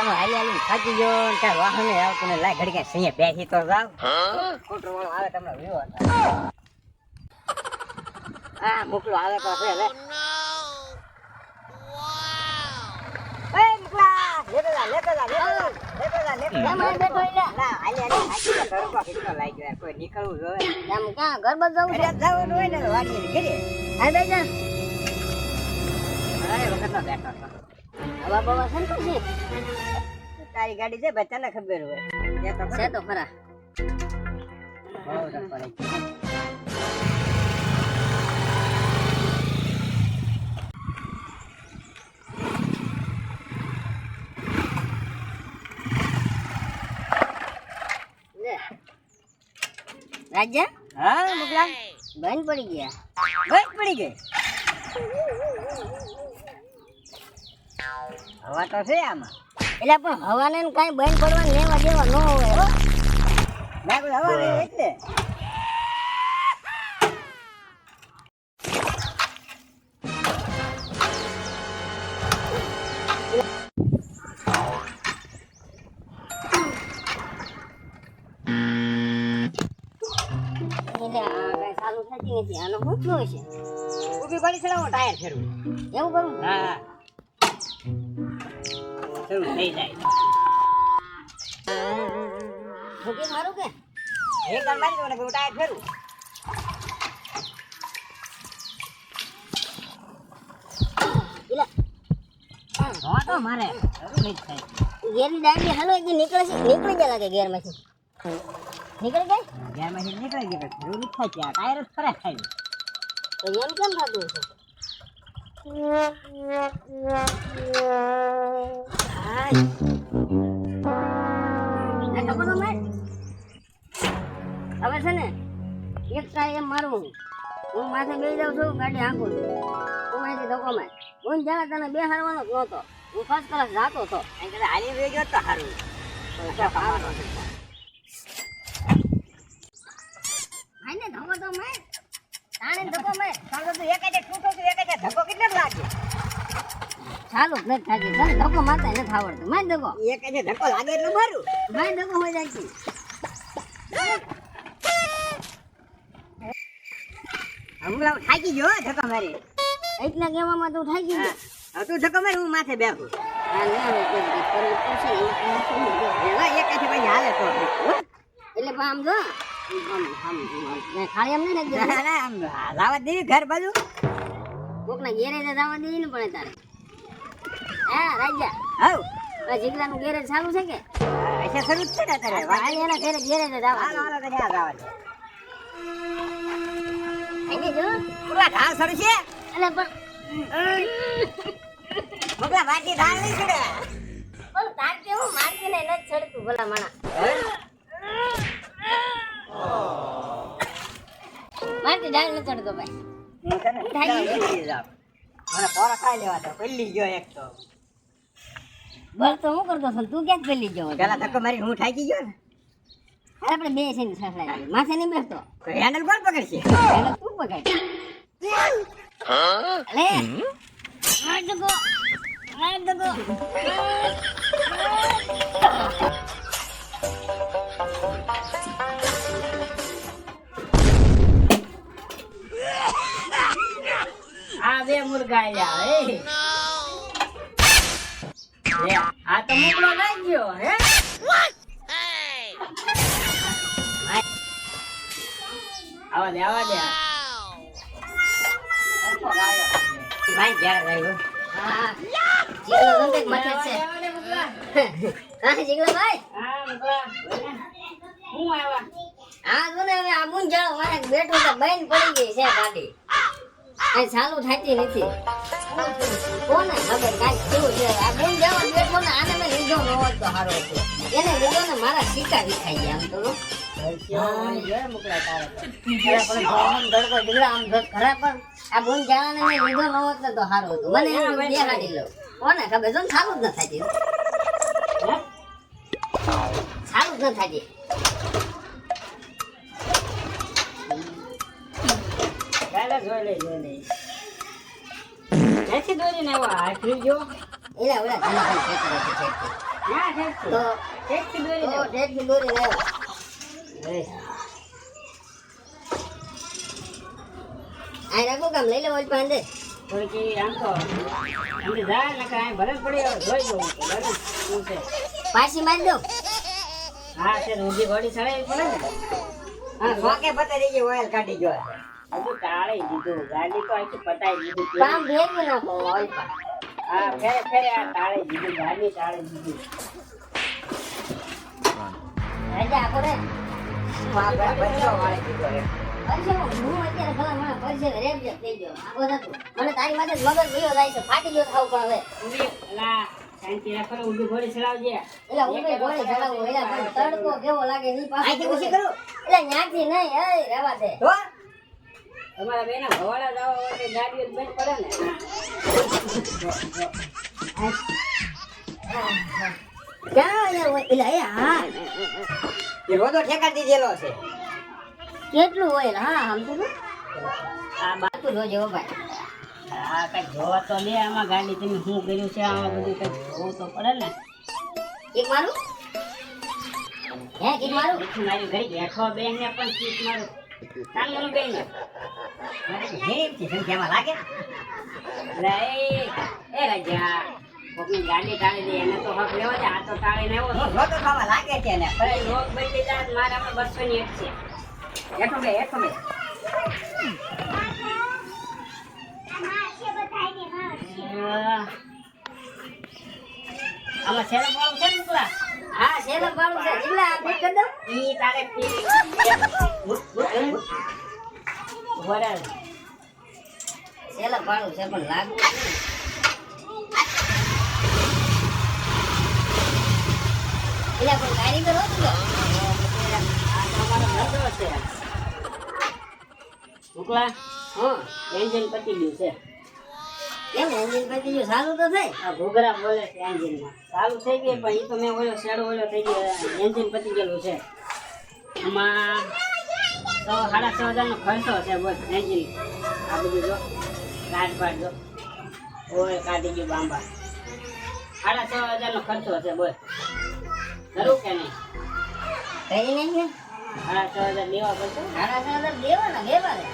તમે હાલી હાલી થાકી ગયો ને કાંઈ વાહને આવતું ને લાય ઘડી કાંઈ સિંહે બેસી તો જાવ ખોટું વાળો આવે તમને વિવો હા મોકલો આવે પાસે લે એ મોકલા લેતો જા લેતો જા લેતો જા લેતો જા લેતો જા કેમ અહીં બેઠો એટલે? ના હાલી હાલી થાકી ગયો તડકો કેટલો લાગ્યો યાર કોઈ નીકળવું જોવે એમ ક્યાં ઘર બાજુ જવું છે ઘરે જવાનું હોય ને તો વાડીએ ઘરે હા બેજા અરે વખતનો બેઠો છો હવા બવા છે ને પછી તારી ગાડી છે ભાઈ તને ખબર હોય એ તો છે તો ખરા બહુ ટપ્પર છે. લે રાજા હા મોકલા બંધ પડી ગયા બસ પડી ગઈ હવા તો છે આમાં. એટલે પણ હવાને કાંઈ બંધ પડવા લેવા દેવા ન હોય હો. ના કોઈ હવા નહીં એટલે ચાલુ થતી નથી. આનો શું છે. ઊભી પડી છે ટાયર ફેરવું. એવું કરું હા. શરૂ થઈ જાય. ભૂકી મારું કે? એક વાર મારી દો ને હું ટાયર તો મારે શરૂ નહીં થાય ગેરની ડાયરી હાલો એક નીકળે છે નીકળી જાય લાગે ગેરમાંથી નીકળી જાય ગેરમાંથી નીકળી ગયો શરૂ નહીં થાય ત્યાં ટાયર જ ખરાબ થાય તો એમ કેમ થતું છે? હાય. આ ko naman. હવે છે ને એક કાંઈ એમ મારું હું માથે બેસી જાઉં છું ગાડી હાંકું છું. તું અહીંથી ધક્કો માર. હું જાણે તને બે હારવાનો જ નહોતો. હું ફર્સ્ટ ક્લાસ જાતો હતો. અહીં કદાચ હાલી વહી ગયો તો હારું. છે? ધક્કો તો માર. તાણે ધક્કો મેં તું એક જ તૂટો તું એક જ ધક્કો કેટલો લાગે? ચાલુ જ નથી થતી તને ધક્કો મારતા નથી આવડતું. માય ધક્કો. એક જ ધક્કો લાગે એટલે મારું. માય ધક્કો હોય જાય છે. હમણાં થાકી ગયો હો ધક્કો મારી. એટલા કહેવામાં તું થાકી ગયું? હવે તું ધક્કો મારી હું માથે બેઠું? એટલે પણ આમ જો. ખાલી એમ નહીં લાવવા દેવી ઘર બાજુ. કોકના ગેરેજ જવા દેવી ને પણ તારે. હા રાજા. આ જીગલાનું ગેરેજ ચાલુ છે કે? પૈસા શરૂ જ છે ને અત્યારે એના ગેરેજ હાલો હાલો પૂરા છે? પણ વાટી નહીં છોડે. પણ ભલા માણા મારતી ડાળ નથી ચડતો ભાઈ. મને પોરા ખાઈ લેવા દો પેલી ગયો એક તો. બસ તો હું કરતો હતો તું ક્યાંક પેલી ગયો? પેલા ધક્કો મારી હું ઠાકી ગયો ને? અરે આપણે બે છે ને સસડા માથે નહીં બેસતો. હેન્ડલ કોણ પકડશે? હેન્ડલ તું પકડ. અલે માર દગો માર દગો આ બે મુર્ગા આવ્યા હે આ તો મુકડો લઈ ગયો હે? આવા દે આવા દે. ભાઈ ઘેર આવ્યો હા. જીગલો માથે જ છે મુકલા હા જીગલો ભાઈ? હા મુકલા હું આવ્યા હા જો ને હવે આ મુંજાળો મારે બેઠું તો બેન પડી ગઈ છે ગાડી કઈ ચાલુ થતી નથી. કોને ખબર કાંઈ કેવું છે? આ મુંજાળો બેઠો ને આને મેં લીધો ન હોત તો સારો હતો. એને લીધો ને મારા સિક્કા વિખાઈ ગયા આમ તો આમ જો આ ન સારો થયું બેહાડી લઉં કોને ખબર જો ને ચાલુ જ ન થતી ચાલુ જ ન થતી ચાલે જોઈ લે જોઈ લે. દોરીને આવ્યો? હાથરી ગયો એલા ઓલા છે તો દોરી. દોરી આ રાખો કામ લઈ લેવો પાંચ દે થોડીક એવી આમ તો નકર અહીં ભરત પડી જોઈ શું છે? પાછી મારી દો. હા તે ઊંધી ઘોડી ચડાવી પડે ને. હા શોકે પતાઈ દેજે ઓઇલ કાઢી જો બધું ટાળી દીધું ગાડી તો આખી પતાઈ દીધું કામ ભેગું નાખો ઓઇલ હા ફેરે ફેરે આ ટાળી દીધું ગાડી ટાળી દીધું રજા આપો રે બચ્ચો વાળી દીધો હું અત્યારે ભલા મને પરસે રેપ જ થઈ ગયો. આખો થતું મને તારી માથે જ મગજ ગયો જાય છે. ફાટી ગયો થાવ પણ હવે. ઊભી શાંતિ રાખો ઊભી ઘોડી ચડાવજે. એટલે ઊભી ઘોડી ચડાવું એટલે તડકો કેવો લાગે ની પાસે કરું. એટલે ન્યાથી નહીં એ રહેવા દે. તમારા બેના ભવાડા જવા માટે ગાડીઓ પડે ને. ક્યાં હોય એટલે હા એ રોદો ઠેકા દીધેલો છે. કેટલું હોય હા આમ તો આ બાતું જોજો હો ભાઈ. આ કઈ જોવા તો લે આમાં ગાડી તમે શું કર્યું છે આમાં બધું કઈ જોવું તો પડે ને. એક મારું? હે એક મારું? મારી ઘરે બેઠો બેન ને પણ મારું. ચાંદનું બેન ને મારી ઘેરથી સંખ્યામાં લાગે લે એ રાજા કોકની ગાડી ટાળી દે એને તો હક લેવો છે આ તો ટાળીને આવ્યો છું રોતો ખાવા લાગે છે ને પણ લોક બની જાય મારામાં બસો ની એક છે. હેઠો બે હેઠો બે આમાં છેલ્લો પાડું છે ને હા શેલો પાડું છે? જીલા આ ફિટ કરી દો. ઈ તારે ફી- વરાળ. શેલો પાડું છે? પણ લાગુ એટલે પણ કારીગર હોત તો? મુકલા હા. એન્જિન પતી ગયું છે. કેમ? એન્જિન પતી ગયું સારું તો થાય. આ ઘૂઘરા બોલે છે એન્જિનમાં સારું થઈ ગયું પણ એ તો મેં ઓલો શેડો ઓલો થઈ ગયો એન્જિન પતી ગયેલું છે. આમાં તો સાડા છ હજારનો ખર્ચો છે બસ એન્જિન. આ બધું જો કાઢ પાડ જો. ઓય કાઢી ગયું બાંબા. સાડા છ હજારનો ખર્ચો છે બસ. ખરું કે નહીં? કઈ નહીં કે સાડા છ હજાર દેવા પડશે? સાડા છ હજાર દેવાના દેવાને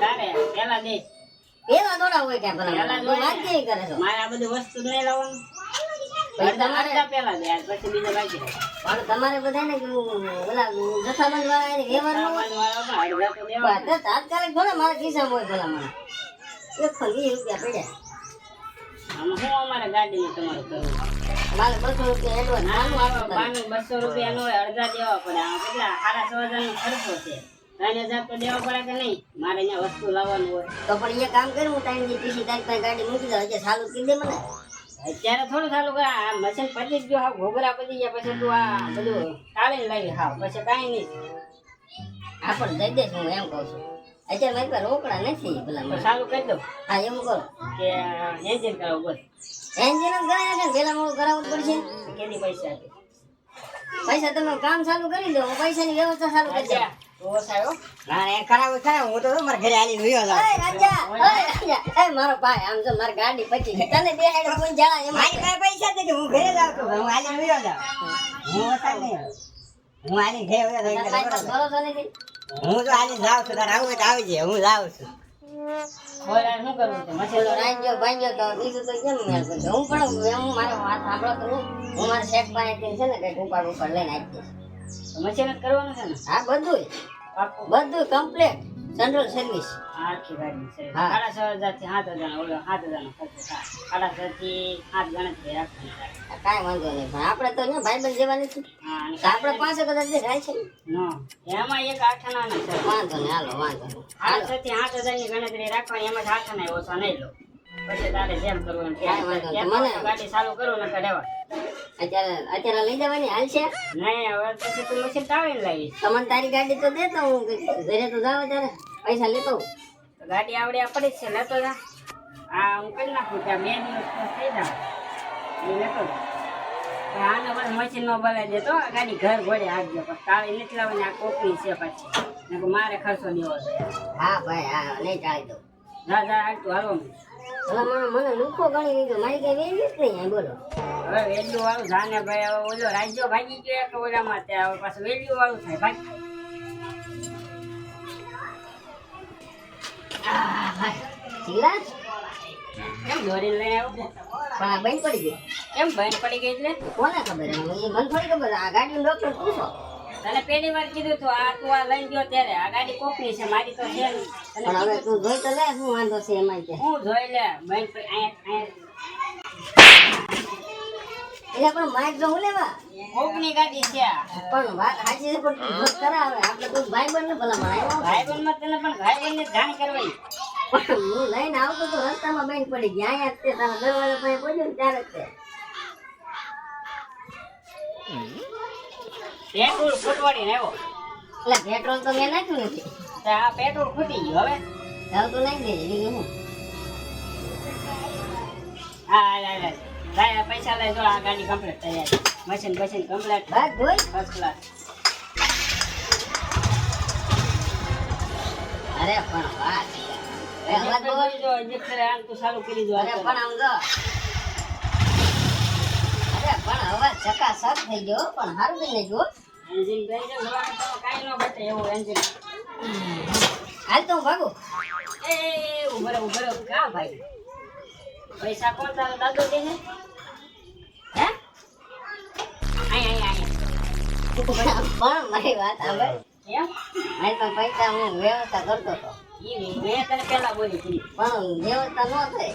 તારે પેલા દે. પેલા થોડા હોય ત્યાં ભલા તું વાત કેવી કરે છો. મારે આ બધી વસ્તુ નહીં લાવવાનું. તમારે પેલા દે પછી બીજા બાકી પણ તમારે બધાને કે ઓલા વાળા એને વ્યવહાર ન દેવા તાત્કાલિક થોડા મારા ખિસ્સામાં હોય ભલા મને એકસો વીસ રૂપિયા પડ્યા. આમાં શું અમારે ગાડીનું તમારું કરવું? મારે બસો રૂપિયા એડવાન્સ બસો રૂપિયા નો હોય અડધા દેવા પડે. કેટલા? સાડા છ હજાર નો ખર્ચો છે. ત્રણ હજાર તો દેવા પડે કે નહીં? મારે અહીંયા વસ્તુ લાવવાનું હોય. તો પણ એ કામ કર્યું હું ટાઈમ પીસી તારી પાસે ગાડી મૂકી દઉં. હજી સારું કરી દે મને. અત્યારે થોડું સારું કરે આ મશીન પતી ગયો હા ઘોઘરા પતી ગયા પછી તું આ બધું ટાળીને લાવી હા પછી કાંઈ નહીં. હા પણ દઈ દઈશ હું એમ કહું છું. અત્યારે મારી પાસે રોકડા નથી પેલા સારું કરી દો હા એમ કરો કે એન્જિન કરાવવું બસ એન્જિન જ કરાય કે પેલા મોડું કરાવવું પડશે. કેટલી પૈસા પૈસા તમે કામ ચાલુ કરી દો પૈસાની વ્યવસ્થા ચાલુ કરી દઉં. તો તો મારા ઘરે આલી વયો જાઉં ઓય રાજા ઓય રાજા. એ મારો ભાઈ આમ જો મારી ગાડી પચી ગઈ. તને બે હેડ કોઈ જાણા મારી પાસે પૈસા નથી. હું ઘરે જાઉં છું હું આલી વયો જાઉં હું વરસાદ નહીં. હું આલી ઘરે હું તો આલી જાઉં છું. તારે આવું આવજે. હું જાઉં તો તો હું પણ હું મારો વાત સાંભળો તો હું. મારા શેઠ પાસે છે ને કંઈક ઉપાડ ઉપાડ લઈને આવી દઈશ મશીન કરવાનું છે ને? હા બધું બધું કમ્પ્લીટ જનરલ સર્વિસ આખી ગાડી. સાડા છ. હજારથી સાત હજાર ઓલો સાત હજાર નો ખર્ચો સાડા છ થી સાત ગણતરી રાખવાની કાંઈ વાંધો નહીં. પણ આપણે તો ને ભાઈબંધ જેવાની છે આપણે પાંચ કદાચ થાય છે ને. એમાં એક આઠ ના છે. વાંધો નહીં હાલો વાંધો નહીં. સાડા છ થી આઠ હજારની ગણતરી રાખવાની એમાં જ ના ઓછા નહીં લો. અત્યારે અત્યારે લઈ જવાની હાલ છે? તમને તારી ગાડી તો દેતો હું ઘરે તો જાવ ત્યારે પૈસા લેતો ગાડી આવડે પડી છે લેતો જા. આ હું કરી નાખું ત્યાં બે દિવસ થઈ જાવ લેતો આને બસ મશીન નો બગાડી દેતો ગાડી ઘર ઘોડે આપજો પણ તાળી નથી લાવવાની આ કોપી છે પછી. મારે ખર્ચો દેવો છે. હા ભાઈ હા નહીં ચાલી દઉં જા જા હાલ તું હાલો મને લુખો ગણી લીધો. મારી કઈ વેલી જ નહીં બોલો. હવે વેલ્યુ વાળું જાને ભાઈ હવે ઓલો રાજ્યો ભાગી ગયો કે ઓલામાં તે હવે પાછું વેલ્યુ વાળું થાય ભાગ શીલા કેમ દોરીને લઈને આવ્યો પણ આ બંધ પડી ગઈ કેમ બંધ પડી ગઈ એટલે? કોને ખબર? મને થોડી ખબર. આ ગાડીનું ડોક્ટર પૂછો. તને પહેલી વાર કીધું તું આ તું આ લઈ ગયો ત્યારે આ ગાડી કોકની છે મારી તો છે નહીં. પણ હવે તું જોઈ તો લે શું વાંધો છે એમાં કે હું જોઈ લે બેન પડી અહીંયા અહીંયા એટલે પણ માઇક જો હું લેવા? કોકની ગાડી છે પણ વાત સાચી છે પણ તું જોત કરાવે આપણે કોઈ ભાઈ બંધ ભલા આવ્યો માં તને પણ ભાઈબંધને જાણ કરવાની પણ હું લઈને આવતો તો રસ્તામાં બેન પડી ગયા. અહીંયા તે તારા દરવાજા પાસે પહોંચ્યો ને ત્યારે જ તે. પેટ્રોલ ફૂટવાડીને આવ્યો. એટલે પેટ્રોલ તો મેં નાખ્યું નથી. આ પેટ્રોલ ફૂટી ગયું હવે. ચાલ તો નાખી દેજે બીજું હું હા હાલ. આ પૈસા લઈ જો આ ગાડી કમ્પ્લીટ થઈ છે. મશીન મશીન કમ્પ્લીટ બસ ફર્સ્ટ ક્લાસ અરે પણ વાત વાત બોલ. જો injector આમ તું ચાલુ કરી દો અરે પણ આમ જો. અરે પણ હવે ચકાસક થઈ ગયો પણ હારું થઈ નાખ્યું હો. એન્જિન બેન્જિન જોવાનું તો કાંઈ ન બચે એવું એન્જિન હાલ તો ભાગો. એ ઊભો રહો કા ભાઈ? પૈસા કોણ તારો દાદો દે હે? અહીંયા અહીંયા અહીંયા પણ મારી વાત આવે એમ મારી પાસે પૈસા હું વ્યવસ્થા કરતો હતો. એ મેં તને પહેલા બોલી હતી પણ વ્યવસ્થા ન થઈ.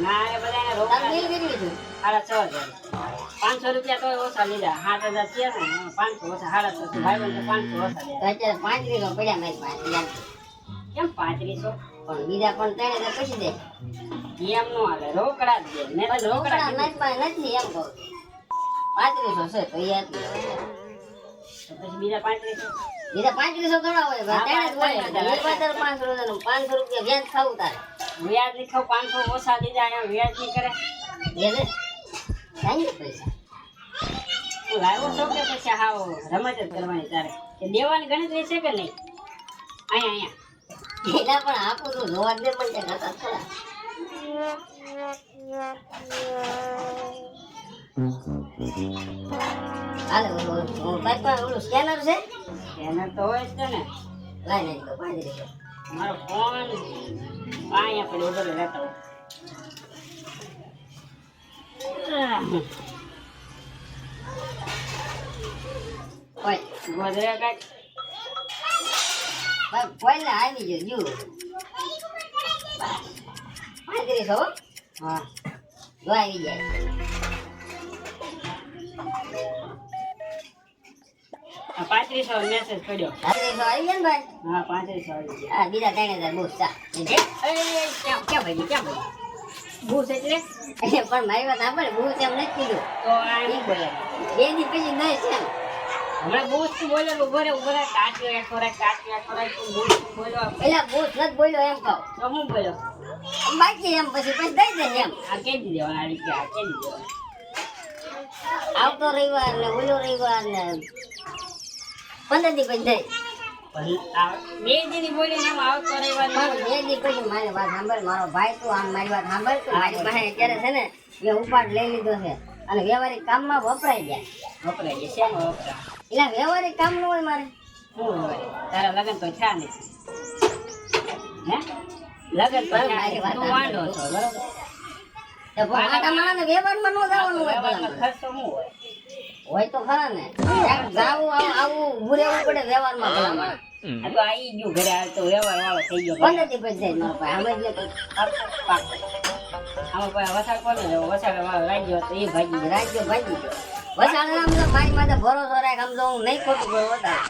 ના એ બધાને રોકડા બિલ કેટલું થયું સાડા છ હજાર. પાંચસો રૂપિયા તો ઓછા લીધા. સાત હજાર થયા ને પાંચસો ઓછા સાડા છસો. ભાઈ બંધ પાંચસો ઓછા લીધા. પાંત્રીસો પડ્યા મારી પાસે કેમ પાંત્રીસો? પણ બીજા પણ ત્રણ હજાર પછી દે. એમ નો રોકડા જ દે. મેં રોકડા મારી પાસે નથી એમ કહું. પાંત્રીસો છે તો પછી બીજા પાંત્રીસો? બીજા પાંત્રીસો ઘણા હોય ત્રણ જ હોય. પાંચસો રૂપિયા વ્યાજ ખાવું તારે. વ્યાજ લીખો પાંચસો ઓછા લીધા એમ વ્યાજ નહીં કરે. દે દે થાય ને પૈસા. તું લાવ્યો છો કે પછી હાવ રમત જ કરવાની તારે? કે દેવાની ગણતરી છે કે નહીં? અહીંયા અહીંયા. એના પણ આપું તો જોવા દે પણ ત્યાં હતા ખરા. હાલે ઓલું ઓલું સ્કેનર છે? સ્કેનર તો હોય જ છે ને. લાઈ નાખી પાંચ પાંત્રીસો મારો ફોન અહીંયા પડ્યો ઊભો રહે, લેતો આવું. કોઈ ઊભો જ રહે કાંઈક. ભાઈ કોઈ ને આવી ગયો જુ પાંત્રીસો હો. હા જો આવી જાય પાંત્રીસો મેસેજ પડ્યો પાંત્રીસો આવી ગયા ને ભાઈ? હા પાંત્રીસો આવી ગયા. બીજા ત્રણ હજાર બહુ ચા એ, એ, ક્યાં ક્યાં ભાઈ ક્યાં ભાઈ? એટલે? પણ મારી વાત સાંભળ બહુ એમ નથી કીધું. તો આ નહીં બોલે. બે દી પછી નહીં છે હમણાં બૂસ તું બોલ્યો ઊભો રે ઊભો રે કાચ્યો એક ખોરાક કાચ્યો એક ખોરાક તું બૂસ તું બોલ્યો પેલા બહુ નથી બોલ્યો એમ કહો. તો હું બોલ્યો? બાકી એમ પછી પછી દઈ દે એમ. આ કેદી દેવાના આ રીતે આ કેદી દેવાના આવતો રવિવાર ને ઓલો રવિવાર ને પંદર દી પછી આ બે દીની બોલીને એમ આવતો રવિવાર બે દી પછી મારી વાત સાંભળ. મારો ભાઈ તું આમ મારી વાત સાંભળ તું મારી પાસે અત્યારે છે ને એ ઉપાડ લઈ લીધો છે. અને વ્યવહારિક કામમાં વપરાઈ જાય વપરાય એટલે વ્યવહારિક કામનું હોય મારે. શું તારા લગ્ન તો થયા નહીં હે? લગ્ન તો મારી વાત તું છો બરોબર? તો પણ આટા વ્યવહારમાં ન જવાનું હોય ખર્ચો. શું હોય? હોય તો ખરા ને. જાવું આવું રહેવું પડે વ્યવહારમાં ભલામણ. આ તો આવી ગયું ઘરે હાલ તો વ્યવહાર વાળો થઈ ગયો. ભલે તે પછી જાય મારા આમ જ લેતો આમાં કોઈ વસાડ કોને લેવો વસાડ વાળો રાજ્યો તો એ ભાગી ગયો. રાજ્ય ભાગી ગયો. વસાણે આમ તો મારી માથે ભરોસો રાખ. આમ તો હું નહીં ખોટું બોલું વધારે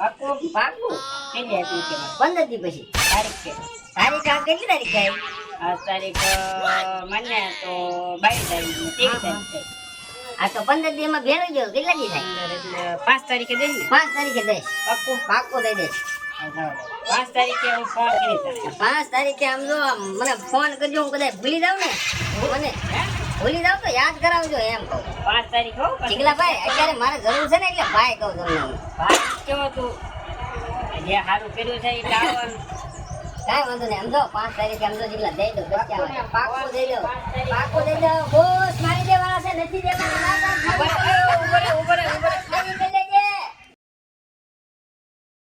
પાકું પાકું. થઈ જાય તું કે પંદર દી પછી. તારીખ છે. તારીખ આ કેટલી તારીખ થાય આ તારીખ માન્ય તો બાવીસ તારીખ ત્રેવીસ તારીખ છે. આ તો પંદર દી માં ભેળવી ગયો કેટલા દી થાય? એટલે પાંચ તારીખે દઈ ને પાંચ તારીખે દઈશ પાકું પાકું દઈ દઈશ પાંચ તારીખે હું ફોન કરી પાંચ તારીખે આમ જો મને ફોન કરજો હું કદાચ ભૂલી જાઉં ને? મને? ભૂલી જાઉં તો યાદ કરાવજો એમ પાંચ તારીખ હો? ચીકલા ભાઈ અત્યારે મારે જરૂર છે ને એટલે ભાઈ કહું તમને. ભાઈ કેવો તું જે સારું કર્યું છે એ ટાળવાનું કાંઈ વાંધો નહીં. આમ જો પાંચ તારીખે આમ જો ચીકલા દઈ દો પાકો દઈ દો. પાકો દઈ દો. નથી દેવાના